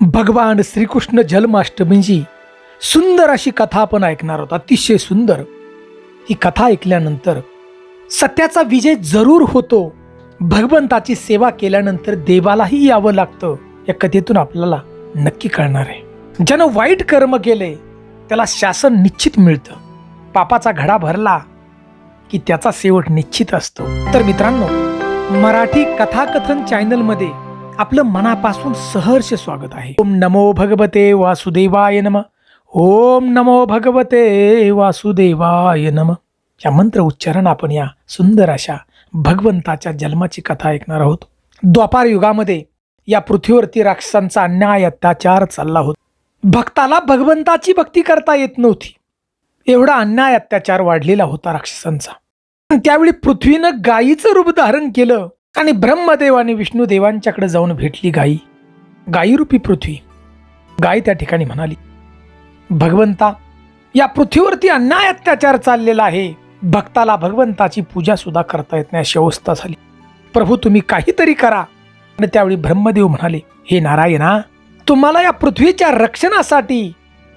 भगवान श्रीकृष्ण जन्माष्टमीची सुंदर अशी कथा आपण ऐकणार आहोत. अतिशय सुंदर. ही कथा ऐकल्यानंतर सत्याचा विजय जरूर होतो. भगवंताची सेवा केल्यानंतर देवालाही यावं लागतं. या कथेतून आपल्याला नक्की कळणार आहे. ज्यानं वाईट कर्म केले त्याला शासन निश्चित मिळतं. पापाचा घडा भरला की त्याचा शेवट निश्चित असतो. तर मित्रांनो मराठी कथाकथन चॅनलमध्ये आपलं मनापासून सहर्ष स्वागत आहे. ओम नमो भगवते वासुदेवाय नम. ओम नमो भगवते वासुदेवाय नम. या मंत्र उच्चारण आपण या सुंदर अशा भगवंताच्या जन्माची कथा ऐकणार आहोत. द्वापार युगामध्ये या पृथ्वीवरती राक्षसांचा अन्याय अत्याचार चालला होता. भक्ताला भगवंताची भक्ती करता येत नव्हती. एवढा अन्याय अत्याचार वाढलेला होता राक्षसांचा. त्यावेळी पृथ्वीनं गायीचं रूप धारण केलं. आणि ब्रह्मदेव आणि विष्णुदेवांच्याकडे जाऊन भेटली गायी गायीरूपी पृथ्वी. गाय त्या ठिकाणी म्हणाली भगवंता या पृथ्वीवरती अन्याय अत्याचार चाललेला आहे. भक्ताला भगवंताची पूजा सुद्धा करता येत नाही अशी अवस्था झाली. प्रभू तुम्ही काहीतरी करा. आणि त्यावेळी ब्रह्मदेव म्हणाले हे नारायणा तुम्हाला या पृथ्वीच्या रक्षणासाठी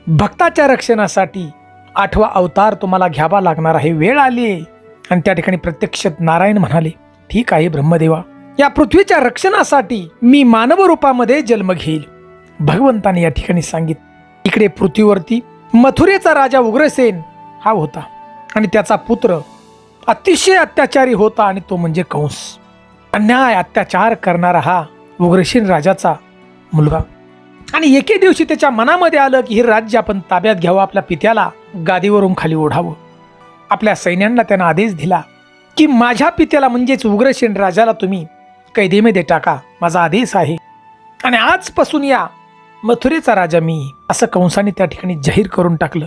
भक्ताच्या रक्षणासाठी आठवा अवतार तुम्हाला घ्यावा लागणार आहे. वेळ आली आहे. आणि त्या ठिकाणी प्रत्यक्ष नारायण म्हणाले ठीक आहे ब्रह्मदेवा. या पृथ्वीच्या रक्षणासाठी मी मानव रूपामध्ये जन्म घेईल. भगवंताने या ठिकाणी सांगित इकडे पृथ्वीवरती मथुरेचा राजा उग्रसेन हा होता आणि त्याचा पुत्र अतिशय अत्याचारी होता आणि तो म्हणजे कंस. अन्याय अत्याचार करणारा हा उग्रसेन राजाचा मुलगा. आणि एके दिवशी त्याच्या मनामध्ये आलं की हे राज्य आपण ताब्यात घ्यावं आपल्या पित्याला गादीवरून खाली ओढावं. आपल्या सैन्यांना त्यानं आदेश दिला की माझ्या पित्याला म्हणजेच उग्रसेन राजाला तुम्ही कैदेमध्ये टाका. माझा आदेश आहे. आणि आजपासून या मथुरेचा राजा मी असं कंसाने त्या ठिकाणी जाहीर करून टाकलं.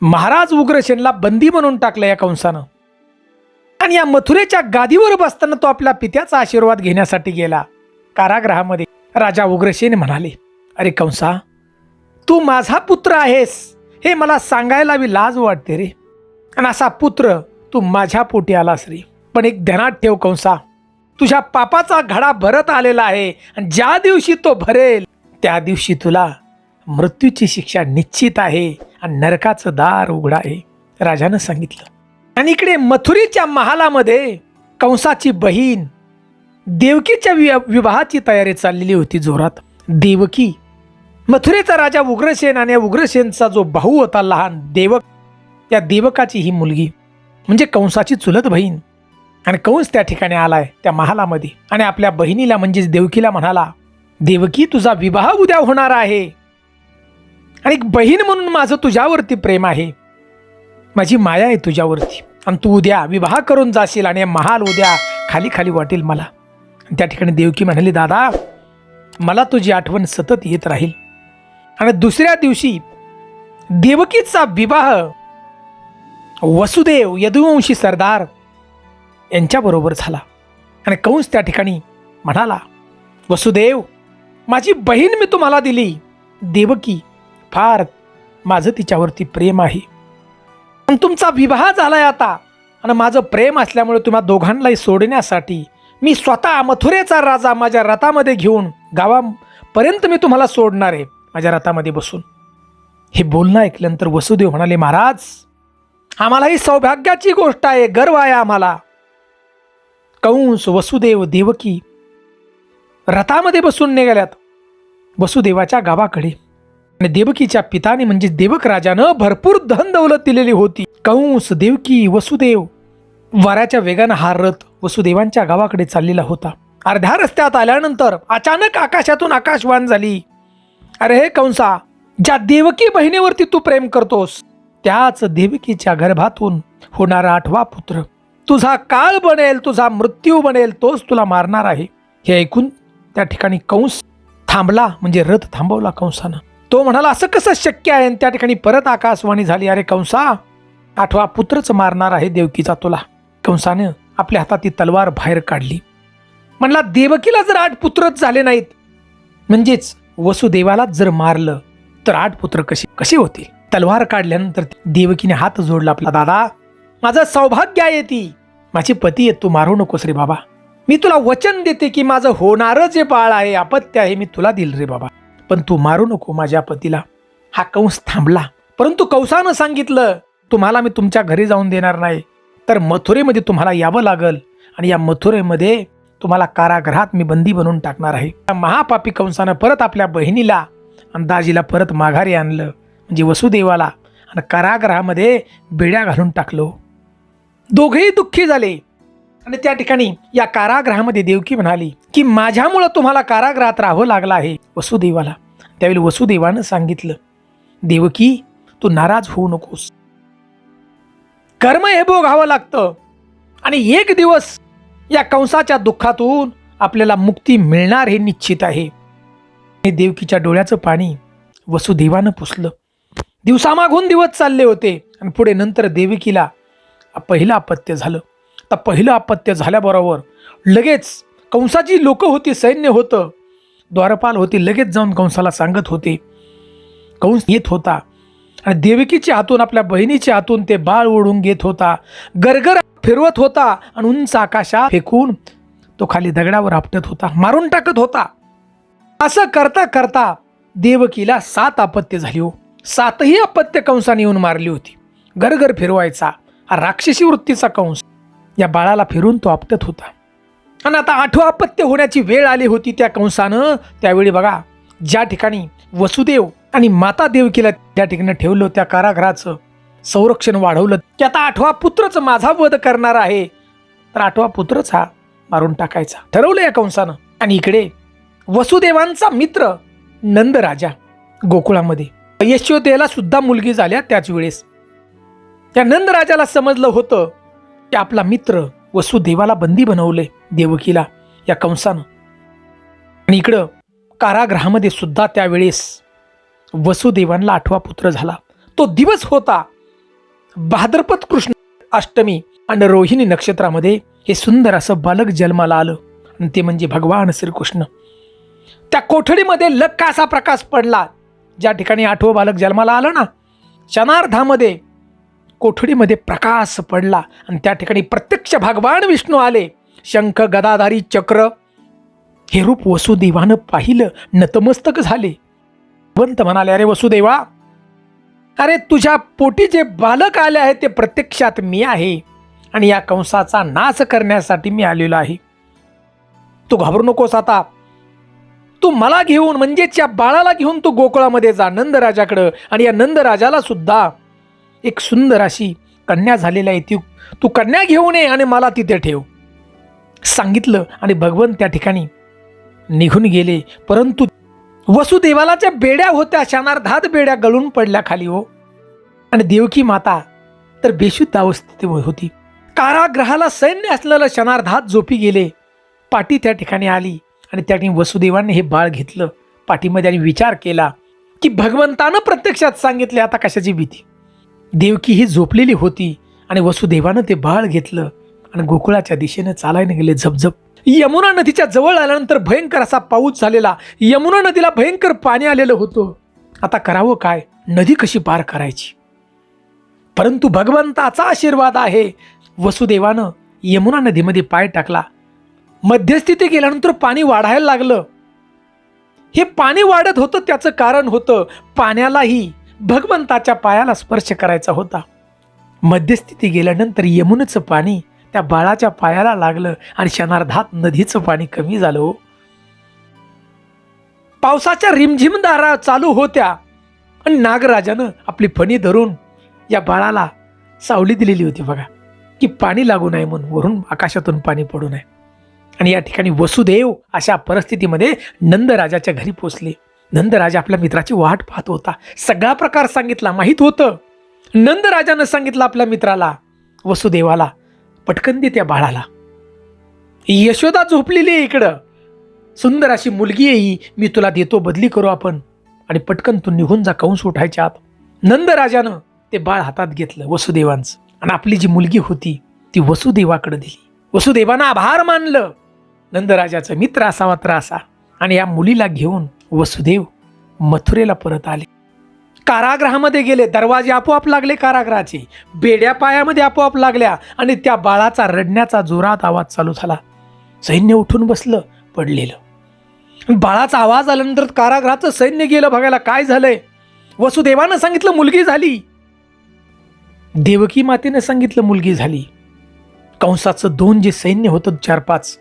महाराज उग्रसेनला बंदी म्हणून टाकलं या कंसानं. आणि या मथुरेच्या गादीवर बसताना तो आपल्या पित्याचा आशीर्वाद घेण्यासाठी गेला. कारागृहामध्ये राजा उग्रसेन म्हणाले अरे कंसा तू माझा पुत्र आहेस. हे मला सांगायला बी लाज वाटते रे. आणि असा पुत्र तू माझ्या पोटी आलास रे. पण एक ध्यानात ठेव कंसा. तुझ्या पापाचा घडा भरत आलेला आहे आणि ज्या दिवशी तो भरेल त्या दिवशी तुला मृत्यूची शिक्षा निश्चित आहे आणि नरकाचं दार उघडा आहे. राजानं सांगितलं. आणि इकडे मथुरेच्या महालामध्ये कंसाची बहीण देवकीच्या वि- विवाहाची तयारी चाललेली होती जोरात. देवकी. मथुरेचा राजा उग्रसेन आणि उग्रसेनचा जो भाऊ होता लहान देवक त्या देवकाची ही मुलगी. म्हणजे कंसाची चुलत बहीण. आणि कंस त्या ठिकाणी आलाय त्या महालामध्ये. आणि आपल्या बहिणीला म्हणजेच देवकीला म्हणाला देवकी तुझा विवाह उद्या होणार आहे. आणि एक बहीण म्हणून माझं तुझ्यावरती प्रेम आहे. माझी माया आहे तुझ्यावरती. आणि तू उद्या विवाह करून जाशील आणि महाल उद्या खाली खाली वाटेल मला. त्या ठिकाणी देवकी म्हणाली दादा मला तुझी आठवण सतत येत राहील. आणि दुसऱ्या दिवशी देवकीचा विवाह वसुदेव यदुवंशी सरदार यांच्याबरोबर झाला. आणि कंस त्या ठिकाणी म्हणाला वसुदेव माझी बहीण मी तुम्हाला दिली. देवकी फार माझं तिच्यावरती प्रेम आहे. पण तुमचा विवाह झालाय आता. आणि माझं प्रेम असल्यामुळे तुम्हा दोघांनाही सोडण्यासाठी मी स्वतः मथुरेचा राजा माझ्या रथामध्ये घेऊन गावापर्यंत मी तुम्हाला सोडणार आहे माझ्या रथामध्ये बसून. हे बोलणं ऐकल्यानंतर वसुदेव म्हणाले महाराज आम्हाला ही सौभाग्याची गोष्ट आहे गर्व आहे आम्हाला. कंस वसुदेव देवकी रथामध्ये बसून निघाल्यात. वसुदेवाच्या गावाकडे. आणि देवकीच्या पिताने म्हणजे देवक राजानं भरपूर धन दौलत दिलेली होती. कंस देवकी वसुदेव वाऱ्याच्या वेगानं हा रथ वसुदेवांच्या गावाकडे चाललेला होता. अर्ध्या रस्त्यात आल्यानंतर अचानक आकाशातून आकाशवाण झाली. अरे हे कंसा ज्या देवकी बहिणीवरती तू प्रेम करतोस त्याच देवकीच्या गर्भातून होणारा आठवा पुत्र. तुझा काळ बनेल तुझा मृत्यू बनेल तोच तुला मारणार आहे. हे ऐकून त्या ठिकाणी कंस थांबला म्हणजे रथ थांबवला कंसानं. तो म्हणाला असं कसं शक्य आहे? आणि त्या ठिकाणी परत आकाशवाणी झाली अरे कंसा आठवा पुत्रच मारणार आहे देवकीचा तुला. कंसानं आपल्या हातात ती तलवार बाहेर काढली. म्हणला देवकीला जर आठ पुत्रच झाले नाहीत म्हणजेच वसुदेवाला जर मारलं तर आठ पुत्र कसे कसे होतील? तलवार काढल्यानंतर देवकीने हात जोडला आपला दादा माझं सौभाग्य आहे ती. माझी पती आहेत तू मारू नकोस रे बाबा. मी तुला वचन देते की माझं होणारं जे बाळ आहे अपत्य आहे मी तुला दिल रे बाबा. पण तू मारू नको माझ्या पतीला. हा कंस थांबला. परंतु कंसानं सांगितलं तुम्हाला मी तुमच्या घरी जाऊन देणार नाही. तर मथुरेमध्ये तुम्हाला यावं लागल आणि या मथुरेमध्ये तुम्हाला कारागृहात मी बंदी बनवून टाकणार आहे. त्या महापापी कंसानं परत आपल्या बहिणीला आणि दाजीला परत माघारी आणलं. म्हणजे वसुदेवाला आणि कारागृहामध्ये बेड्या घालून टाकलो. दोघेही दुःखी झाले. आणि त्या ठिकाणी या कारागृहामध्ये देवकी म्हणाली की माझ्यामुळं तुम्हाला कारागृहात राहावं लागलं आहे वसुदेवाला. त्यावेळी वसुदेवानं सांगितलं देवकी तू नाराज होऊ नकोस. कर्म हे भोगावं लागतं. आणि एक दिवस या कंसाच्या दुःखातून आपल्याला मुक्ती मिळणार हे निश्चित आहे. हे देवकीच्या डोळ्याचं पाणी वसुदेवानं पुसलं. दिवसामागून दिवस चालले होते. आणि पुढे नंतर देवकीला पहिलं अपत्य झालं. तर पहिलं अपत्य झाल्याबरोबर लगेच कंसाची लोक होती सैन्य होतं. द्वारपाल होती लगेच जाऊन कंसाला सांगत होते. कंस येत होता. आणि देवकीच्या हातून आपल्या बहिणीच्या हातून ते बाळ ओढून घेत होता. गरगर फिरवत होता आणि उंच आकाशात फेकून तो खाली दगडावर आपटत होता मारून टाकत होता. असं करता करता देवकीला सात अपत्य झाली हो. सातही अपत्य कंसाने येऊन मारली होती. गरगर फिरवायचा हा राक्षसी वृत्तीचा कंस. या बाळाला फिरून तो आपटत होता. आणि आता आठवं अपत्य होण्याची वेळ आली होती त्या कंसानं. त्यावेळी बघा ज्या ठिकाणी वसुदेव आणि माता देवकीला त्या ठिकाणी ठेवलं त्या कारागृहाचं संरक्षण वाढवलं की आता आठवा पुत्रच माझा वध करणार आहे. तर आठवा पुत्रच हा मारून टाकायचा. ठरवलं या कंसानं. आणि इकडे वसुदेवांचा मित्र नंदराजा गोकुळामध्ये. यशोदेला सुद्धा मुलगी झाल्या त्याच वेळेस. त्या नंदराजाला समजलं होतं की आपला मित्र वसुदेवाला बंदी बनवले देवकीला या कंसानं. आणि इकडं कारागृहामध्ये सुद्धा त्यावेळेस वसुदेवांना आठवा पुत्र झाला. तो दिवस होता भाद्रपद कृष्ण अष्टमी आणि रोहिणी नक्षत्रामध्ये हे सुंदर असं बालक जन्माला आलं. आणि ते म्हणजे भगवान श्रीकृष्ण. त्या कोठडीमध्ये लक्का असा प्रकाश पडला. ज्या ठिकाणी आठवं बालक जन्माला आलं ना क्षणार्धामध्ये कोठडीमध्ये प्रकाश पडला आणि त्या ठिकाणी प्रत्यक्ष भगवान विष्णू आले. शंख गदाधारी चक्र हे रूप वसुदेवानं पाहिलं. नतमस्तक झाले. भगवंत म्हणाले अरे वसुदेवा अरे तुझ्या पोटी जे बालक आले आहे ते प्रत्यक्षात मी आहे आणि या कंसाचा नाश करण्यासाठी मी आलेलो आहे. तू घाबरू नकोस आता. तू मला घेऊन म्हणजेच या बाळाला घेऊन तू गोकुळामध्ये जा नंदराजाकडं. आणि या नंदराजाला सुद्धा एक सुंदर अशी कन्या झालेली आहे ती. तू कन्या घेऊन ये आणि मला तिथे ठेव. सांगितलं आणि भगवंत त्या ठिकाणी निघून गेले. परंतु वसुदेवाला ज्या बेड्या होत्या शानार्धात बेड्या गळून पडल्या खाली हो. आणि देवकी माता तर बेशुद्ध अवस्थेत होती. कारागृहाला सैन्य असलेलं शनार्धात झोपी गेले. पाटी त्या ठिकाणी आली. आणि त्या ठिकाणी वसुदेवाने हे बाळ घेतलं पाठीमध्ये आणि विचार केला की भगवंतानं प्रत्यक्षात सांगितले आता कशाची भीती? देवकी ही झोपलेली होती आणि वसुदेवानं ते बाळ घेतलं आणि गोकुळाच्या दिशेनं चालायला गेले झपझप. यमुना नदीच्या जवळ आल्यानंतर भयंकर असा पाऊस झालेला. यमुना नदीला भयंकर पाणी आलेलं होतं. आता करावं काय? नदी कशी पार करायची? परंतु भगवंताचा आशीर्वाद आहे. वसुदेवानं यमुना नदीमध्ये पाय टाकला. मध्यस्थिती गेल्यानंतर पाणी वाढायला लागलं. हे पाणी वाढत होतं त्याचं कारण होतं पाण्यालाही भगवंताच्या पायाला स्पर्श करायचा होता. मध्यस्थिती गेल्यानंतर यमुनेचं पाणी त्या बाळाच्या पायाला लागलं आणि क्षणार्धात नदीचं पाणी कमी झालं हो. पावसाच्या रिमझिम दारा चालू होत्या आणि नागराजानं आपली फणी धरून या बाळाला सावली दिलेली होती बघा की पाणी लागू नये म्हणून वरून आकाशातून पाणी पडू नये. आणि या ठिकाणी वसुदेव अशा परिस्थितीमध्ये नंदराजाच्या घरी पोचले. नंदराजा आपल्या मित्राची वाट पाहत होता. सगळा प्रकार सांगितला माहीत होतं. नंदराजानं सांगितलं आपल्या मित्राला वसुदेवाला पटकन दे त्या बाळाला. यशोदा झोपलेली आहे इकडं. सुंदर अशी मुलगी आहे ही. मी तुला देतो बदली करू आपण. आणि पटकन तू निघून जा कंस उठायच्या आत. नंदराजानं ते बाळ हातात घेतलं वसुदेवांचं. आणि आपली जी मुलगी होती ती वसुदेवाकडे दिली. वसुदेवानं आभार मानलं. नंदराजाचा मित्र असावा तर असा आणि या मुलीला घेऊन वसुदेव मथुरेला परत आले. कारागृहामध्ये गेले. दरवाजे आपोआप लागले कारागृहाचे. बेड्या पायामध्ये आपोआप लागल्या आणि त्या बाळाचा रडण्याचा जोरात आवाज चालू झाला. सैन्य उठून बसलं पडलेलं. बाळाचा आवाज आल्यानंतर कारागृहाचं सैन्य गेलं. बघायला काय झालंय? वसुदेवानं सांगितलं मुलगी झाली. देवकी मातेनं सांगितलं मुलगी झाली. कंसाचं दोन जे सैन्य होतं चार पाच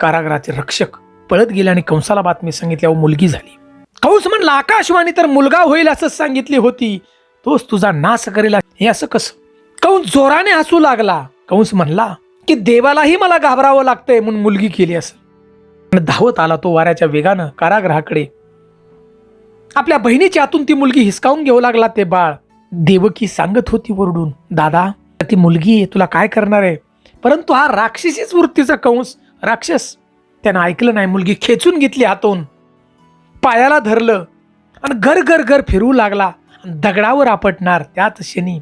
कारागृहाचे रक्षक पळत गेले आणि कंसाला बातमी सांगितल्यावर मुलगी झाली. कंस म्हणला आकाशवाणी तर मुलगा होईल असं सांगितली होती. तोच तुझा नाश करेल. हे असं कसं? कंस जोराने हसू लागला. कंस म्हणला की देवालाही मला घाबरावं लागतंय म्हणून मुलगी केली असं. आणि धावत आला तो वाऱ्याच्या वेगानं कारागृहाकडे. आपल्या बहिणीच्या आतून ती मुलगी हिसकावून घेऊ लागला ते बाळ. देवकी सांगत होती वरडून दादा ती मुलगी आहे तुला काय करणार आहे? परंतु हा राक्षसीच वृत्तीचा कंस. राक्षस त्यानं ऐकलं नाही मुलगी खेचून घेतली हातून. पायाला धरलं आणि घर घर घर फिरू लागला आणि दगडावर आपटणार. त्याच क्षणी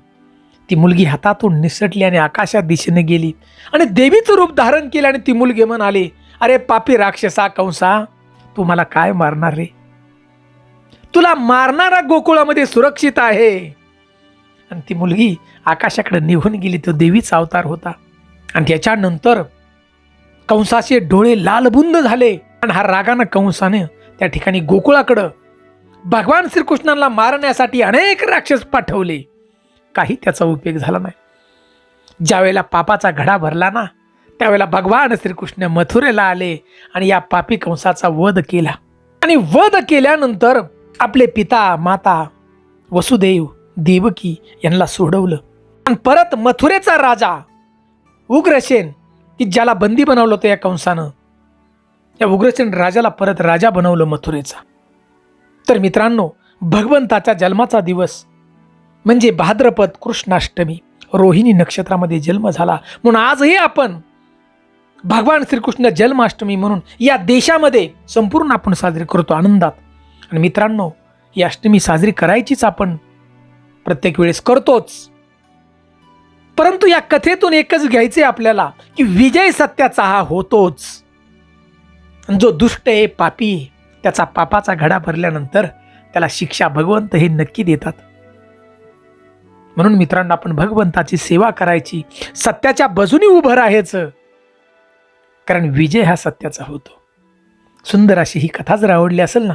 ती मुलगी हातातून निसटली आणि आकाशात दिशेने गेली आणि देवीचं रूप धारण केलं आणि ती मुलगी म्हणाली अरे पापी राक्षसा कंसा तू मला काय मारणार रे? तुला मारणारा गोकुळामध्ये सुरक्षित आहे. आणि ती मुलगी आकाशाकडे निघून गेली तो देवीचा अवतार होता. आणि त्याच्यानंतर कंसाचे डोळे लालबुंद झाले. आणि हा रागानं कंसाने त्या ठिकाणी गोकुळाकडं भगवान श्रीकृष्णांना मारण्यासाठी अनेक राक्षस पाठवले. काही त्याचा उपयोग झाला नाही. ज्यावेळेला पापाचा घडा भरला ना त्यावेळेला भगवान श्रीकृष्ण मथुरेला आले आणि या पापी कंसाचा वध केला. आणि वध केल्यानंतर आपले पिता माता वसुदेव देवकी यांना सोडवलं. आणि परत मथुरेचा राजा उग्रसेन की ज्याला बंदी बनवलं होतं या कंसानं या उग्रसेन राजाला परत राजा बनवलं मथुरेचा. तर मित्रांनो भगवंताच्या जन्माचा दिवस म्हणजे भाद्रपद कृष्णाष्टमी रोहिणी नक्षत्रामध्ये जन्म झाला. म्हणून आजही आपण भगवान श्रीकृष्ण जन्माष्टमी म्हणून या देशामध्ये संपूर्ण आपण साजरी करतो आनंदात. आणि मित्रांनो ही अष्टमी साजरी करायचीच आपण प्रत्येक वेळेस करतोच. परंतु या कथेतून एकच घ्यायचे आपल्याला की विजय सत्याचा हा होतोच. जो दुष्ट आहे पापी त्याचा पापाचा घडा भरल्यानंतर त्याला शिक्षा भगवंत हे नक्की देतात. म्हणून मित्रांनो आपण भगवंताची सेवा करायची सत्याच्या बाजूनी उभं राहायचं. कारण विजय हा सत्याचा होतो. सुंदर अशी ही कथा जर आवडली असेल ना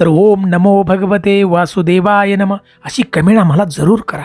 तर ओम नमो भगवते वासुदेवाय नम अशी कमेंट आम्हाला जरूर करा.